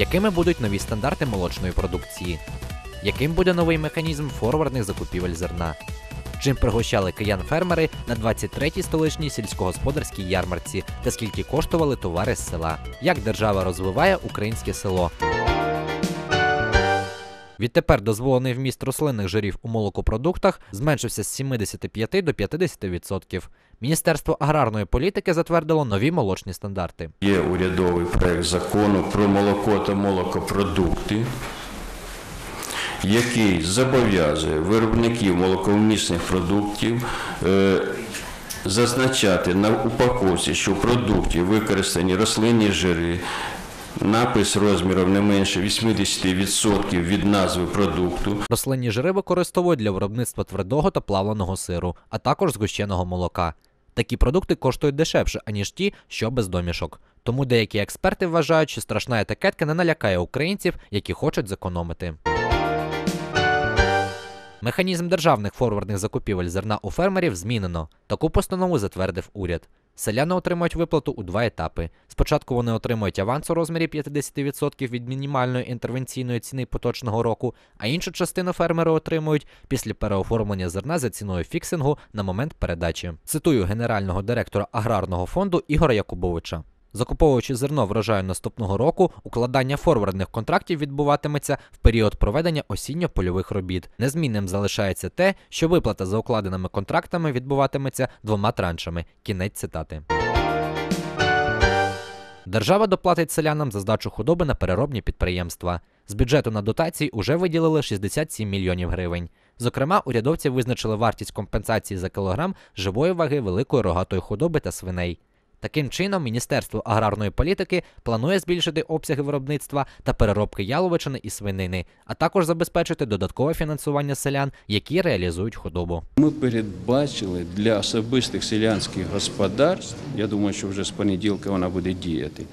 Якими будуть нові стандарти молочної продукції? Яким буде новий механізм форвардних закупівель зерна? Чим пригощали киян фермери на 23-й столичній сільськогосподарській ярмарці та скільки коштували товари з села? Як держава розвиває українське село? Відтепер дозволений вміст рослинних жирів у молокопродуктах зменшився з 75 до 50%. Міністерство аграрної політики затвердило нові молочні стандарти. Є урядовий проект закону про молоко та молокопродукти, який зобов'язує виробників молоковмісних продуктів е, зазначати на упаковці, що в продукті використані рослинні жири, напис розміром не менше 80% від назви продукту, Рослинні жири використовують для виробництва твердого та плавленого сиру, а також згущеного молока. Такі продукти коштують дешевше, аніж ті, що без домішок. Тому деякі експерти вважають, що страшна етикетка не налякає українців, які хочуть зекономити. Механізм державних форвардних закупівель зерна у фермерів змінено. Таку постанову затвердив уряд. Селяни отримують виплату у два етапи. Спочатку вони отримують аванс у розмірі 50% від мінімальної інтервенційної ціни поточного року, а іншу частину фермери отримують після переоформлення зерна за ціною фіксингу на момент передачі. Цитую генерального директора аграрного фонду Ігора Якубовича. Закуповуючи зерно врожаю наступного року, укладання форвардних контрактів відбуватиметься в період проведення осінньо-польових робіт. Незмінним залишається те, що виплата за укладеними контрактами відбуватиметься двома траншами. Кінець цитати. Держава доплатить селянам за здачу худоби на переробні підприємства. З бюджету на дотації уже виділили 67 мільйонів гривень. Зокрема, урядовці визначили вартість компенсації за кілограм живої ваги великої рогатої худоби та свиней. Таким чином, Міністерство аграрної політики планує збільшити обсяги виробництва та переробки яловичини і свинини, а також забезпечити додаткове фінансування селян, які реалізують худобу. Ми передбачили для особистих селянських господарств, я думаю, що вже з понеділка вона буде діяти,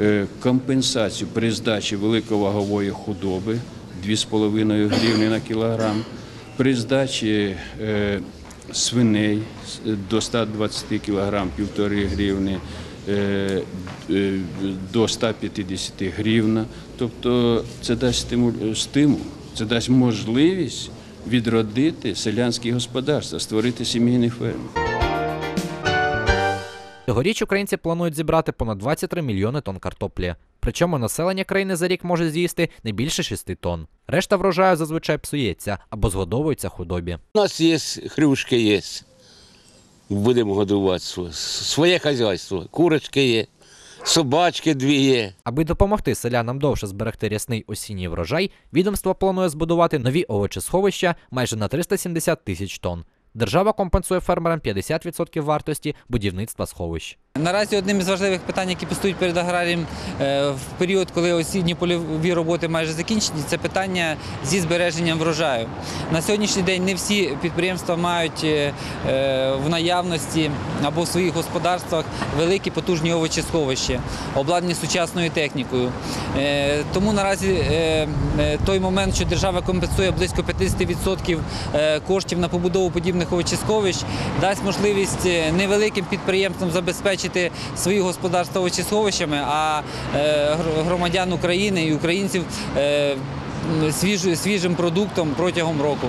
е, компенсацію при здачі великовагової худоби 2,5 гривні на кілограм, при здачі е, свиней до 120 кілограм 1,5 гривні, е, е, до 150 гривна. Тобто це дасть стимул, стимул, це дасть можливість відродити селянські господарства, створити сімейні ферми. Цьогоріч українці планують зібрати понад 23 мільйони тонн картоплі. Причому населення країни за рік може з'їсти не більше 6 тонн. Решта врожаю зазвичай псується або згодовується худобі. У нас є хрюшки є. Будемо годувати своє, хазяйство. Курочки є, собачки дві є. Аби допомогти селянам довше зберегти рясний осінній врожай, відомство планує збудувати нові овочесховища майже на 370 тисяч тонн. Держава компенсує фермерам 50% вартості будівництва сховищ. Наразі одним із важливих питань, які постають перед аграрієм е, в період, коли осінні польові роботи майже закінчені, це питання зі збереженням врожаю. На сьогоднішній день не всі підприємства мають е, е, в наявності або в своїх господарствах великі потужні овочесховища, обладнані сучасною технікою. Тому наразі той момент, що держава компенсує близько 50% е, коштів на побудову подібних овочесховищ, дасть можливість невеликим підприємствам забезпечити свої господарства овочесховищами, а е, громадян України і українців е, свіжим продуктом протягом року.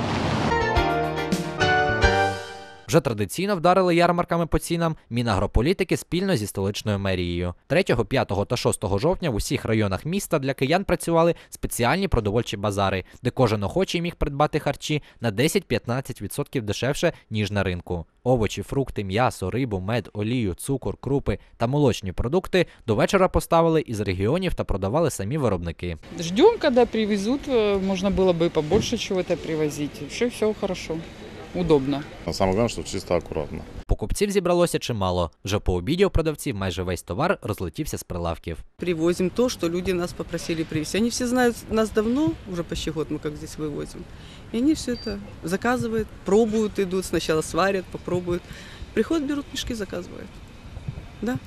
Вже традиційно вдарили ярмарками по цінам Мінагрополітики спільно зі столичною мерією. 3, 5 та 6 жовтня в усіх районах міста для киян працювали спеціальні продовольчі базари, де кожен охочий міг придбати харчі на 10-15% дешевше, ніж на ринку. Овочі, фрукти, м'ясо, рибу, мед, олію, цукор, крупи та молочні продукти до вечора поставили із регіонів та продавали самі виробники. Ждем, когда привезут, э, можно было бы побольше чего-то привозить. Вообще все хорошо, удобно. А Самое главное, что чисто аккуратно. Покупців зібралося чимало. Вже по обіді у продавців майже весь товар розлетівся з прилавків. Привозим то, что люди нас попросили привезти. Они все знают нас давно, уже почти год мы как здесь вывозим. И они все это заказывают, пробуют, идут, сначала сварят, попробуют. Приходят, берут мешки, заказывают. Да.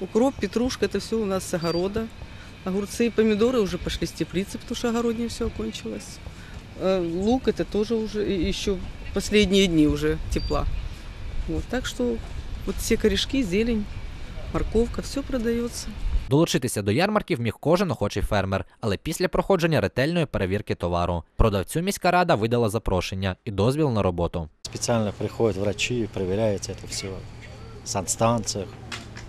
Укроп, петрушка, это все у нас с огорода. Огурцы и помидоры уже пошли с теплицы, потому что огороднее все окончилось. Э, Лук это тоже уже и- еще последние дни уже тепла. Вот, так что вот все корешки, зелень, морковка, все продается. Долучитися до ярмарків міг кожен охочий фермер, але після проходження ретельної перевірки товару. Продавцю міська рада видала запрошення і дозвіл на роботу. Специально приходят врачи, проверяется это все. В санстанциях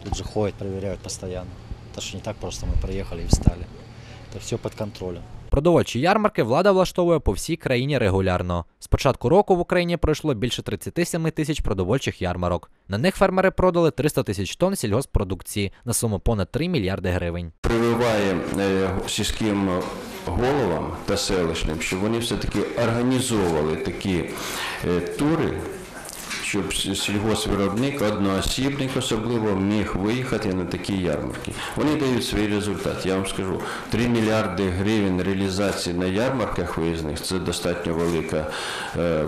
тут же ходят, проверяют постоянно. Это же не так просто мы приехали и встали. Это все под контролем. Продовольчі ярмарки влада влаштовує по всій країні регулярно. З початку року в Україні пройшло більше 37 тисяч продовольчих ярмарок. На них фермери продали 300 тисяч тонн сільгоспродукції на суму понад 3 мільярди гривень. Прививає е, сільським головам та селищним, щоб вони все-таки організовували такі е, тури, щоб сільгоспвиробник, одноосібник особливо, міг виїхати на такі ярмарки. Вони дають свій результат. Я вам скажу, 3 мільярди гривень реалізації на ярмарках виїзних це достатньо велика, е,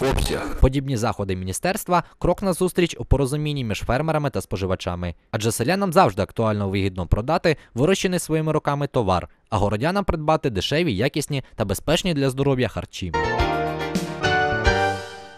обсяг. Подібні заходи міністерства крок на зустріч у порозумінні між фермерами та споживачами. Адже селянам завжди актуально вигідно продати вирощений своїми руками товар, а городянам придбати дешеві, якісні та безпечні для здоров'я харчі.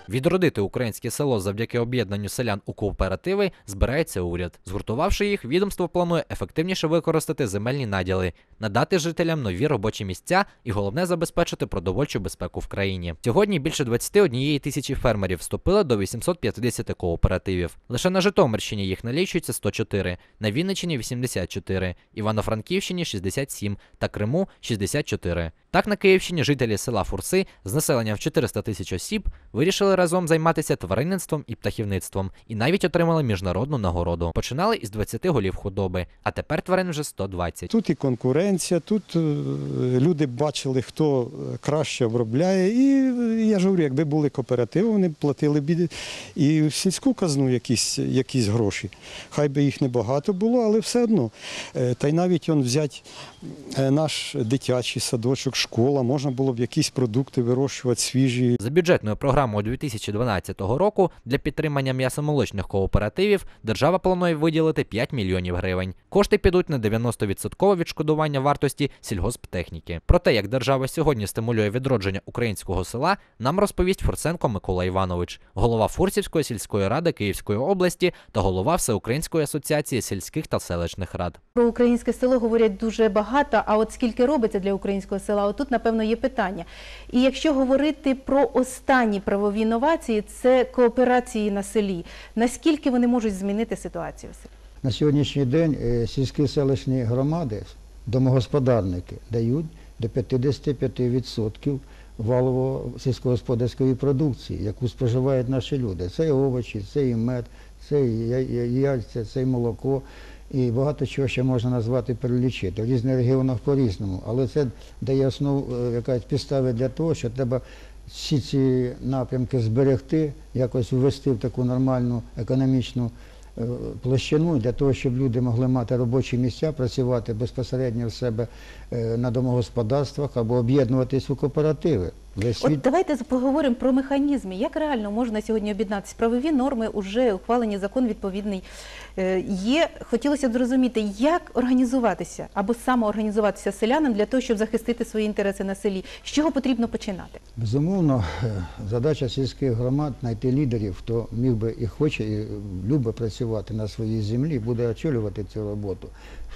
Відродити українське село завдяки об'єднанню селян у кооперативи збирається уряд. Згуртувавши їх, відомство планує ефективніше використати земельні наділи, надати жителям нові робочі місця і головне забезпечити продовольчу безпеку в країні. Сьогодні більше 21 тисячі фермерів вступили до 850 кооперативів. Лише на Житомирщині їх налічується 104, на Вінниччині 84, Івано-Франківщині 67 та Криму 64. Так на Київщині жителі села Фурси з населенням в 400 тисяч осіб вирішили разом займатися тваринництвом і птахівництвом і навіть отримали міжнародну нагороду. Починали із 20 голів худоби, а тепер тварин вже 120. Тут і конкуренція, тут е, люди бачили, хто е, краще обробляє. І е, я ж говорю, якби були кооперативи, вони б платили б і в сільську казну якісь, якісь гроші. Хай би їх небагато було, але все одно. Та й навіть он взять е, наш дитячий садочок, школа, можна було б якісь продукти вирощувати свіжі. За бюджетною програмою 2012 року для підтримання м'ясомолочних кооперативів держава планує виділити 5 мільйонів гривень. Кошти підуть на 90% відшкодування вартості сільгосптехніки. Про те, як держава сьогодні стимулює відродження українського села, нам розповість Фурсенко Микола Іванович, голова Фурсівської сільської ради Київської області та голова Всеукраїнської асоціації сільських та селищних рад. Про українське село говорять дуже багато, а от скільки робиться для українського села, отут, напевно, є питання. І якщо говорити про останні правові новації, це кооперації на селі. Наскільки вони можуть змінити ситуацію в селі? На сьогоднішній день е, сільські селищні громади, домогосподарники дають до 55% валового сільськогосподарської продукції, яку споживають наші люди. Це і овочі, це і мед, це і яйця, це і молоко. І багато чого ще можна назвати перелічити. В різних регіонах по-різному. Але це дає основу е, якась підстави для того, що треба всі ці напрямки зберегти, якось ввести в таку нормальну економічну е, площину для того, щоб люди могли мати робочі місця, працювати безпосередньо в себе е, на домогосподарствах або об'єднуватись у кооперативи. Весь світ От давайте поговоримо про механізми. Як реально можна сьогодні об'єднатися? Правові норми вже ухвалені, закон відповідний е, є. Хотілося б зрозуміти, як організуватися або самоорганізуватися селянам для того, щоб захистити свої інтереси на селі. З чого потрібно починати? Безумовно, е, задача сільських громад знайти лідерів, хто міг би і хоче, і любить працювати на своїй землі, буде очолювати цю роботу,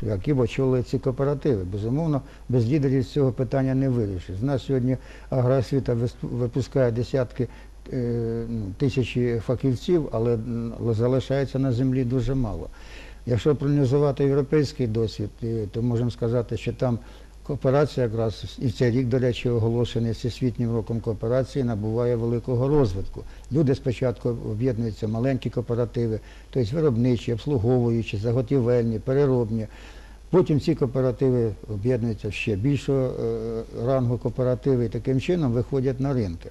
які б очолили ці кооперативи. Безумовно, без лідерів цього питання не вирішить. У нас сьогодні агроосвіта випускає десятки е, ну, тисячі фахівців, але залишається на землі дуже мало. Якщо проаналізувати європейський досвід, е, то можемо сказати, що там кооперація якраз і цей рік, до речі, оголошений Всесвітнім роком кооперації, набуває великого розвитку. Люди спочатку об'єднуються маленькі кооперативи, тобто виробничі, обслуговуючі, заготівельні, переробні. Потім ці кооперативи об'єднуються ще більшого е, рангу кооперативи і таким чином виходять на ринки.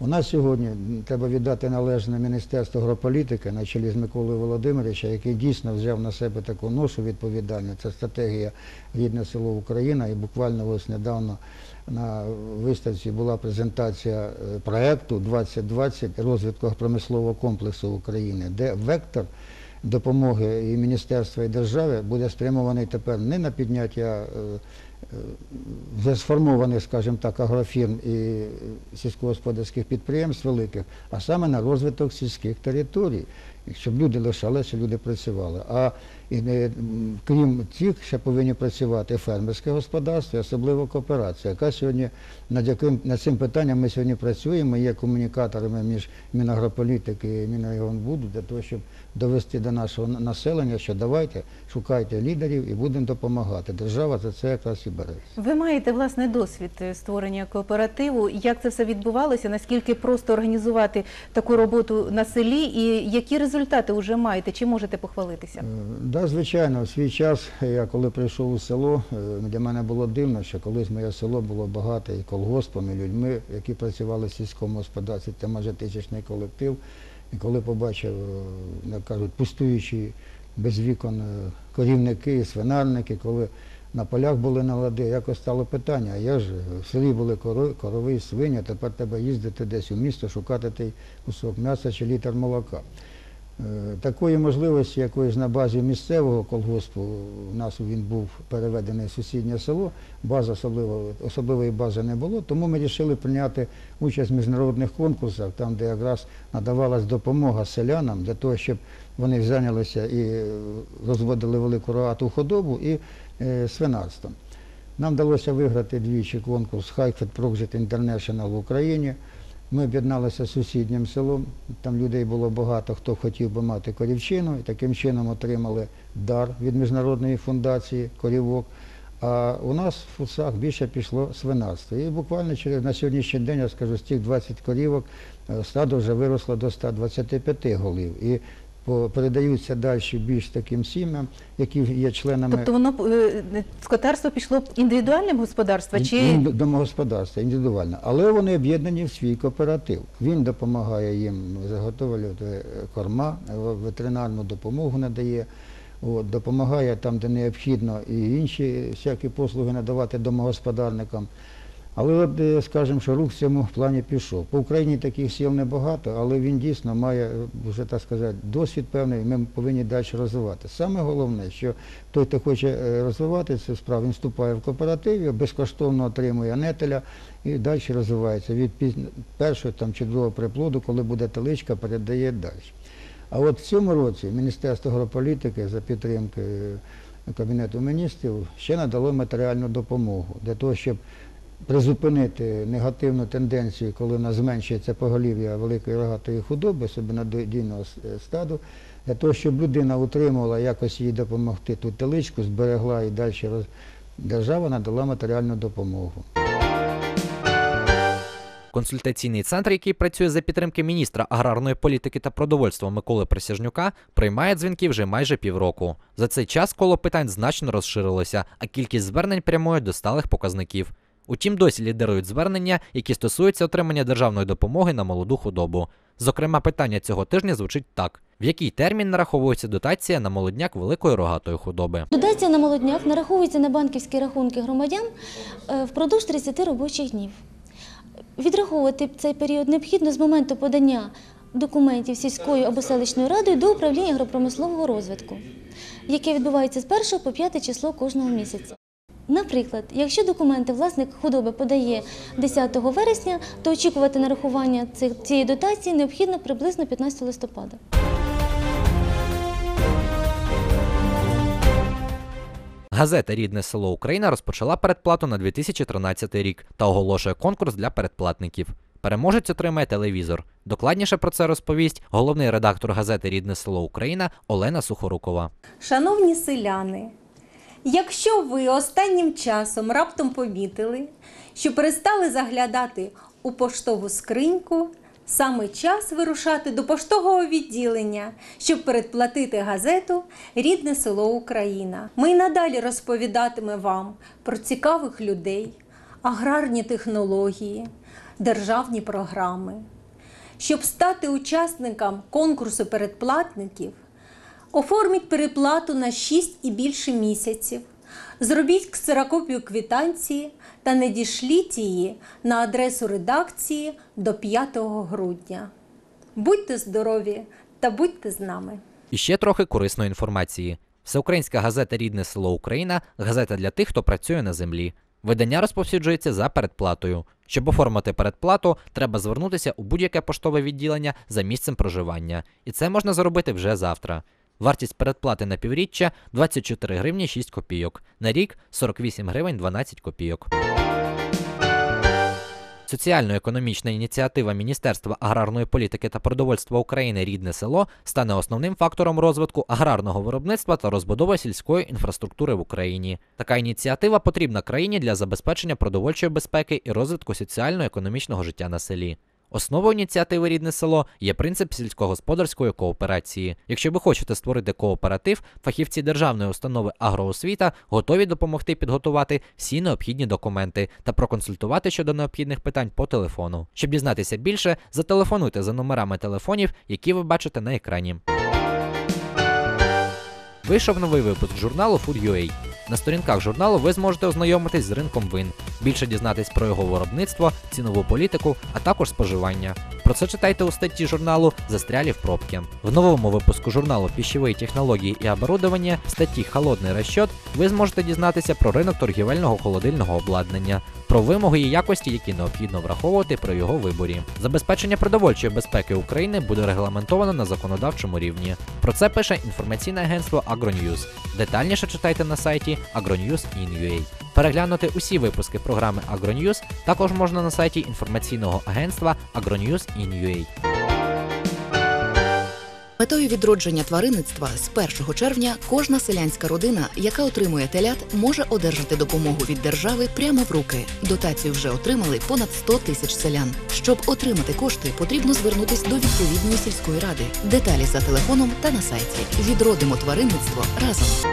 У нас сьогодні треба віддати належне Міністерство агрополітики на чолі з Миколою Володимировича, який дійсно взяв на себе таку ношу відповідальну. Це стратегія Рідне село Україна. І буквально ось недавно на виставці була презентація е, проекту 2020 розвитку промислового комплексу України, де вектор допомоги і міністерства і держави буде спрямований тепер не на підняття е, вже сформованих, скажімо так, агрофірм і сільськогосподарських підприємств великих, а саме на розвиток сільських територій. щоб люди лишалися, люди працювали. А і, е, м, крім цих, ще повинні працювати фермерське господарство, особливо кооперація, яка сьогодні над яким над цим питанням ми сьогодні працюємо, є комунікаторами між Мінагрополітики і Мінрегіонбуду для того, щоб довести до нашого населення, що давайте шукайте лідерів і будемо допомагати. Держава за це якраз і бере. Ви маєте власний досвід е, створення кооперативу. Як це все відбувалося? Наскільки просто організувати таку роботу на селі, і які результати вже маєте? Чи можете похвалитися? Е, Да, звичайно, в свій час, я коли прийшов у село, е, для мене було дивно, що колись моє село було багате і колгоспом, і людьми, які працювали в сільському господарстві, це майже тисячний колектив. І коли побачив, е, як кажуть, пустуючі без вікон е, корівники і свинарники, коли на полях були налади, якось стало питання, а я ж е, в селі були корови, корови і свині, тепер треба їздити десь у місто, шукати той кусок м'яса чи літр молока. Е, Такої можливості якоїсь на базі місцевого колгоспу, у нас він був переведений в сусіднє село, база особливо, особливої бази не було, тому ми вирішили прийняти участь в міжнародних конкурсах, там, де якраз надавалась допомога селянам для того, щоб вони зайнялися і розводили велику рогату худобу і е, свинарством. Нам вдалося виграти двічі конкурс Highfed Project International в Україні. Ми об'єдналися з сусіднім селом, там людей було багато, хто хотів би мати корівчину, і таким чином отримали дар від міжнародної фундації корівок. А у нас в фуцах більше пішло свинарство. І буквально через на сьогоднішній день, я скажу, з цих 20 корівок е, стадо вже виросло до 125 голів. І передаються далі більш таким сім'ям, які є членами Тобто воно е, скотарство пішло б індивідуальним господарства чи домогосподарства індивідуально, але вони об'єднані в свій кооператив. Він допомагає їм заготовлювати е, корма, е, ветеринарну допомогу надає, от, допомагає там, де необхідно, і інші всякі послуги надавати домогосподарникам. Але от, е, скажемо, що рух в цьому плані пішов. По Україні таких сіл небагато, але він дійсно має, е, вже так сказати, досвід певний, ми повинні далі розвивати. Саме головне, що той, хто хоче е, розвивати цю справу, він вступає в кооператив, безкоштовно отримує нетеля і далі розвивається. Від першого там, чи другого приплоду, коли буде теличка, передає далі. А от в цьому році Міністерство агрополітики за підтримки Кабінету міністрів ще надало матеріальну допомогу для того, щоб призупинити негативну тенденцію, коли у нас зменшується поголів'я великої рогатої худоби, особливо дійного стаду, для того, щоб людина утримувала, якось їй допомогти ту теличку, зберегла і далі роз... держава надала матеріальну допомогу. Консультаційний центр, який працює за підтримки міністра аграрної політики та продовольства Миколи Присяжнюка, приймає дзвінки вже майже півроку. За цей час коло питань значно розширилося, а кількість звернень прямує до сталих показників. Утім, досі лідерують звернення, які стосуються отримання державної допомоги на молоду худобу. Зокрема, питання цього тижня звучить так: в який термін нараховується дотація на молодняк великої рогатої худоби? Дотація на молодняк нараховується на банківські рахунки громадян е, впродовж 30 робочих днів. Відраховувати цей період необхідно з моменту подання документів сільською або селищною радою до управління агропромислового розвитку, яке відбувається з 1 по 5 число кожного місяця. Наприклад, якщо документи власник худоби подає 10 вересня, то очікувати нарахування цих- цієї дотації необхідно приблизно 15 листопада. Газета Рідне село Україна розпочала передплату на 2013 рік та оголошує конкурс для передплатників. Переможець отримає телевізор. Докладніше про це розповість головний редактор газети Рідне село Україна Олена Сухорукова. Шановні селяни, якщо ви останнім часом раптом помітили, що перестали заглядати у поштову скриньку, саме час вирушати до поштового відділення, щоб передплатити газету Рідне село Україна. Ми й надалі розповідатиме вам про цікавих людей, аграрні технології, державні програми. Щоб стати учасником конкурсу передплатників, Оформіть переплату на 6 і більше місяців. Зробіть ксерокопію квитанції та надішліть її на адресу редакції до 5 грудня. Будьте здорові та будьте з нами! І ще трохи корисної інформації. Всеукраїнська газета Рідне село Україна газета для тих, хто працює на землі. Видання розповсюджується за передплатою. Щоб оформити передплату, треба звернутися у будь-яке поштове відділення за місцем проживання. І це можна зробити вже завтра. Вартість передплати на півріччя 24 гривні 6 копійок, на рік 48 гривень 12 копійок. Соціально-економічна ініціатива Міністерства аграрної політики та продовольства України Рідне село стане основним фактором розвитку аграрного виробництва та розбудови сільської інфраструктури в Україні. Така ініціатива потрібна країні для забезпечення продовольчої безпеки і розвитку соціально-економічного життя на селі. Основою ініціативи Рідне село є принцип сільськогосподарської кооперації. Якщо ви хочете створити кооператив, фахівці державної установи агроосвіта готові допомогти підготувати всі необхідні документи та проконсультувати щодо необхідних питань по телефону. Щоб дізнатися більше, зателефонуйте за номерами телефонів, які ви бачите на екрані. Вийшов новий випуск журналу Food.ua. На сторінках журналу ви зможете ознайомитись з ринком вин, більше дізнатись про його виробництво, цінову політику, а також споживання. Про це читайте у статті журналу Застрялі в пробки. В новому випуску журналу Пищеві технології і оборудовання в статті Холодний розчет ви зможете дізнатися про ринок торгівельного холодильного обладнання, про вимоги і якості, які необхідно враховувати при його виборі. Забезпечення продовольчої безпеки України буде регламентовано на законодавчому рівні. Про це пише інформаційне агентство AgroNews. Детальніше читайте на сайті agronews.in.ua. Переглянути усі випуски програми AgroNews також можна на сайті інформаційного агентства agronews.in.ua. Метою відродження тваринництва з 1 червня кожна селянська родина, яка отримує телят, може одержати допомогу від держави прямо в руки. Дотацію вже отримали понад 100 тисяч селян. Щоб отримати кошти, потрібно звернутись до відповідної сільської ради. Деталі за телефоном та на сайті. Відродимо тваринництво разом.